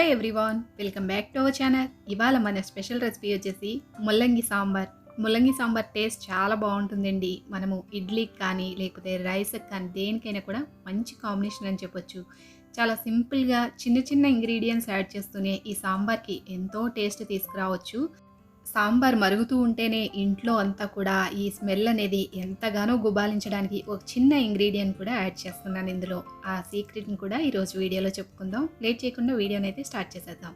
Hello everyone welcome back to our channel. ఇవాళ మన special recipe వచ్చేసి ముల్లంగి సాంబార్. ముల్లంగి సాంబార్ టేస్ట్ చాలా బాగుంటుందండి. మనము ఇడ్లీకి కానీ లేకపోతే రైస్కి కానీ దేనికైనా కూడా మంచి కాంబినేషన్ అని చెప్పొచ్చు. చాలా సింపుల్గా చిన్న చిన్న ఇంగ్రీడియంట్స్ యాడ్ చేస్తూనే ఈ సాంబార్కి ఎంతో టేస్ట్ తీసుకురావచ్చు. సాంబార్ మరుగుతూ ఉంటేనే ఇంట్లో అంతా కూడా ఈ స్మెల్ అనేది ఎంతగానో గుబాలించడానికి ఒక చిన్న ఇంగ్రీడియంట్ కూడా యాడ్ చేస్తున్నాను ఇందులో. ఆ సీక్రెట్ని కూడా ఈరోజు వీడియోలో చెప్పుకుందాం. లేట్ చేయకుండా వీడియోని అయితే స్టార్ట్ చేసేద్దాం.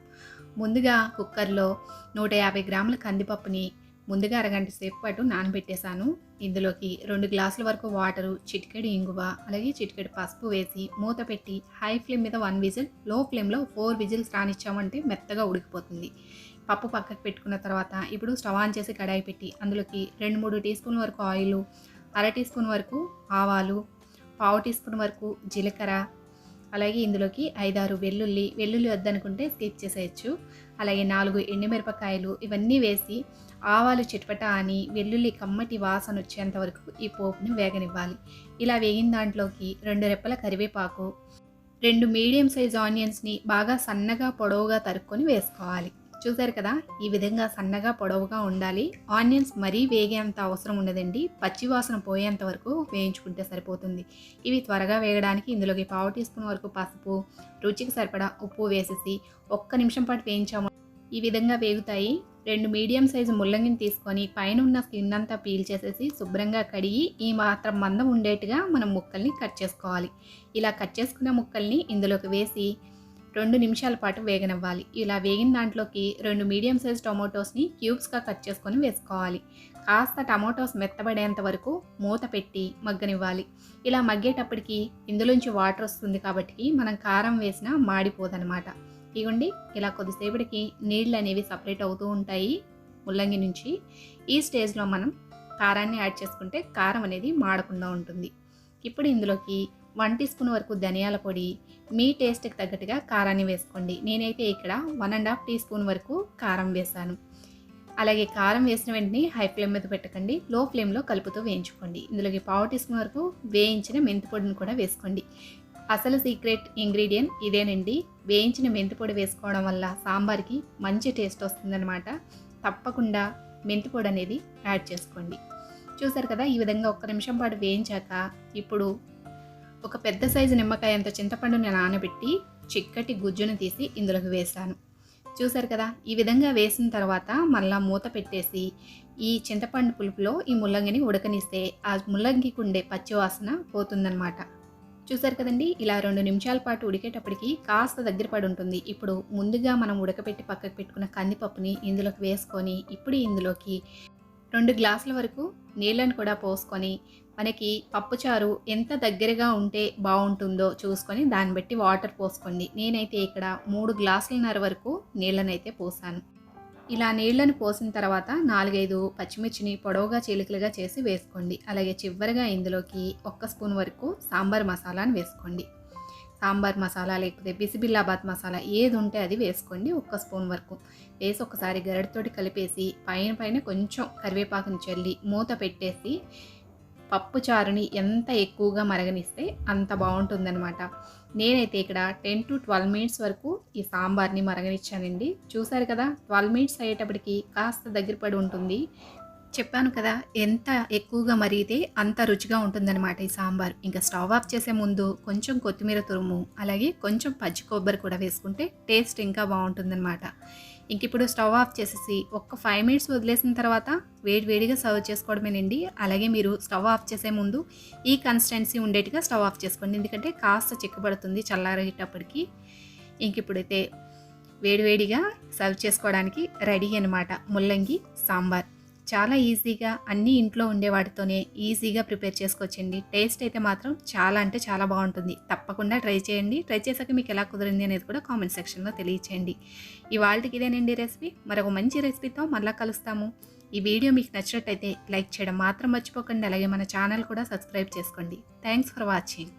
ముందుగా కుక్కర్లో నూట యాభై గ్రాముల కందిపప్పుని ముందుగా అరగంట సేపు పాటు నానబెట్టేశాను. ఇందులోకి రెండు గ్లాసుల వరకు వాటరు చిటికెడు ఇంగువ అలాగే చిటికెడు పసుపు వేసి మూత పెట్టి హై ఫ్లేమ్ మీద వన్ విజిల్లో ఫ్లేమ్లో ఫోర్ విజిల్స్ రానిచ్చామంటే మెత్తగా ఉడికిపోతుంది. పప్పు పక్కకు పెట్టుకున్న తర్వాత ఇప్పుడు స్టవ్ ఆన్ చేసి కడాయి పెట్టి అందులోకి రెండు మూడు టీ స్పూన్ వరకు ఆయిల్ అర టీ స్పూన్ వరకు ఆవాలు పావు టీ స్పూన్ వరకు జీలకర్ర అలాగే ఇందులోకి ఐదారు వెల్లుల్లి వెల్లుల్లి వద్దనుకుంటే స్కిప్ చేసేయచ్చు. అలాగే నాలుగు ఎండుమిరపకాయలు ఇవన్నీ వేసి ఆవాలు చిట్పట అని వెల్లుల్లి కమ్మటి వాసన వచ్చేంత వరకు ఈ పోపుని వేగనివ్వాలి. ఇలా వేగిన దాంట్లోకి రెండు రెప్పల కరివేపాకు రెండు మీడియం సైజ్ ఆనియన్స్ని బాగా సన్నగా పొడవుగా తరుక్కొని వేసుకోవాలి. చూసారు కదా? ఈ విధంగా సన్నగా పొడవుగా ఉండాలి. ఆనియన్స్ మరీ వేగేంత అవసరం ఉండదండి. పచ్చి వాసన పోయేంత వరకు వేయించుకుంటే సరిపోతుంది. ఇవి త్వరగా వేయడానికి ఇందులోకి పావు టీ స్పూన్ వరకు పసుపు రుచికి సరిపడా ఉప్పు వేసేసి ఒక్క నిమిషం పాటు వేయించాము. ఈ విధంగా వేగుతాయి. రెండు మీడియం సైజు ముల్లంగిని తీసుకొని పైన ఉన్న స్కిన్ అంతా పీల్ చేసేసి శుభ్రంగా కడిగి ఈ మాత్రం మందం ఉండేట్టుగా మనం ముక్కల్ని కట్ చేసుకోవాలి. ఇలా కట్ చేసుకున్న ముక్కల్ని ఇందులోకి వేసి రెండు నిమిషాల పాటు వేగనివ్వాలి. ఇలా వేగిన దాంట్లోకి రెండు మీడియం సైజ్ టొమాటోస్ని క్యూబ్స్గా కట్ చేసుకొని వేసుకోవాలి. కాస్త టమాటోస్ మెత్తబడేంత వరకు మూత పెట్టి మగ్గనివ్వాలి. ఇలా మగ్గేటప్పటికి ఇందులోంచి వాటర్ వస్తుంది కాబట్టి మనం కారం వేసినా మాడిపోదనమాట ఇగోండి ఇలా కొద్దిసేపటికి నీళ్ళు అనేవి సపరేట్ అవుతూ ఉంటాయి ముల్లంగి నుంచి. ఈ స్టేజ్లో మనం కారాన్ని యాడ్ చేసుకుంటే కారం అనేది మాడకుండా ఉంటుంది. ఇప్పుడు ఇందులోకి వన్ టీ స్పూన్ వరకు ధనియాల పొడి మీ టేస్ట్కి తగ్గట్టుగా కారాన్ని వేసుకోండి. నేనైతే ఇక్కడ one and half teaspoon వరకు కారం వేసాను. అలాగే కారం వేసిన వెంటనే హై ఫ్లేమ్ మీద పెట్టకండి. లో ఫ్లేమ్లో కలుపుతూ వేయించుకోండి. ఇందులోకి పావు టీ స్పూన్ వరకు వేయించిన మెంతి పొడిని కూడా వేసుకోండి. అసలు సీక్రెట్ ఇంగ్రీడియంట్ ఇదేనండి. వేయించిన మెంతి పొడి వేసుకోవడం వల్ల సాంబార్కి మంచి టేస్ట్ వస్తుందన్నమాట. తప్పకుండా మెంతి పొడి అనేది యాడ్ చేసుకోండి. చూసారు కదా ఈ విధంగా ఒక్క నిమిషం పాటు వేయించాక ఇప్పుడు ఒక పెద్ద సైజు నిమ్మకాయ అంత చింతపండుని నానబెట్టి చిక్కటి గుజ్జును తీసి ఇందులోకి వేసాను చూసారు కదా? ఈ విధంగా వేసిన తర్వాత మళ్ళా మూత పెట్టేసి ఈ చింతపండు పులుపులో ఈ ముల్లంగిని ఉడకనిస్తే ఆ ముల్లంగికి ఉండే పచ్చివాసన పోతుందన్నమాట. చూసారు కదండి? ఇలా రెండు నిమిషాల పాటు ఉడికేటప్పటికి కాస్త దగ్గర పడి ఉంటుంది. ఇప్పుడు ముందుగా మనం ఉడకపెట్టి పక్కకు పెట్టుకున్న కందిపప్పుని ఇందులోకి వేసుకొని ఇప్పుడు ఇందులోకి రెండు గ్లాసుల వరకు నీళ్ళను కూడా పోసుకొని మనకి పప్పుచారు ఎంత దగ్గరగా ఉంటే బాగుంటుందో చూసుకొని దాన్ని బట్టి వాటర్ పోసుకోండి. నేనైతే ఇక్కడ మూడు గ్లాసులన్నర వరకు నీళ్ళనైతే పోసాను. ఇలా నీళ్ళను పోసిన తర్వాత నాలుగైదు పచ్చిమిర్చిని పొడవుగా చీలికలుగా చేసి వేసుకోండి. అలాగే చివరిగా ఇందులోకి ఒక్క స్పూన్ వరకు సాంబార్ మసాలాను వేసుకోండి. సాంబార్ మసాలా లేకపోతే బిసిబిల్లాబాద్ మసాలా ఏది ఉంటే అది వేసుకోండి ఒక్క స్పూన్ వరకు. వేసి ఒకసారి గరడతోటి కలిపేసి పైన పైన కొంచెం కరివేపాకుని చల్లి మూత పెట్టేసి పప్పు చారుని ఎంత ఎక్కువగా మరగనిస్తే అంత బాగుంటుందన్నమాట. నేనైతే ఇక్కడ టెన్ టు ట్వెల్వ్ మినిట్స్ వరకు ఈ సాంబార్ని మరగనిచ్చానండి. చూసారు కదా ట్వెల్వ్ మినిట్స్ అయ్యేటప్పటికి కాస్త దగ్గర పడి ఉంటుంది. చెప్పాను కదా ఎంత ఎక్కువగా మరిగితే అంత రుచిగా ఉంటుందన్నమాట ఈ సాంబార్. ఇంకా స్టవ్ ఆఫ్ చేసే ముందు కొంచెం కొత్తిమీర తురుము అలాగే కొంచెం పచ్చి కొబ్బరి కూడా వేసుకుంటే టేస్ట్ ఇంకా బాగుంటుందన్నమాట. ఇంక ఇప్పుడు స్టవ్ ఆఫ్ చేసేసి ఒక్క ఫైవ్ మినిట్స్ వదిలేసిన తర్వాత వేడి వేడిగా సర్వ్ చేసుకోవడమేనండి. అలాగే మీరు స్టవ్ ఆఫ్ చేసే ముందు ఈ కన్సిస్టెన్సీ ఉండేట్టుగా స్టవ్ ఆఫ్ చేసుకోండి. ఎందుకంటే కాస్త చిక్కబడుతుంది చల్లారేటప్పటికి. ఇంక ఇప్పుడైతే వేడివేడిగా సర్వ్ చేసుకోవడానికి రెడీ అనమాట ముల్లంగి సాంబార్. చాలా ఈజీగా అన్నీ ఇంట్లో ఉండేవాటితోనే ఈజీగా ప్రిపేర్ చేసుకోవచ్చండి. టేస్ట్ అయితే మాత్రం చాలా అంటే చాలా బాగుంటుంది. తప్పకుండా ట్రై చేయండి. ట్రై చేశాక మీకు ఎలా కుదిరింది అనేది కూడా కామెంట్ సెక్షన్లో తెలియచేయండి. ఇవాళకి ఇదేనండి రెసిపీ. మరొక మంచి రెసిపీతో మళ్ళీ కలుస్తాము. ఈ వీడియో మీకు నచ్చినట్టయితే లైక్ చేయడం మాత్రం మర్చిపోకండి. అలాగే మన ఛానల్ కూడా సబ్స్క్రైబ్ చేసుకోండి. Thanks for watching.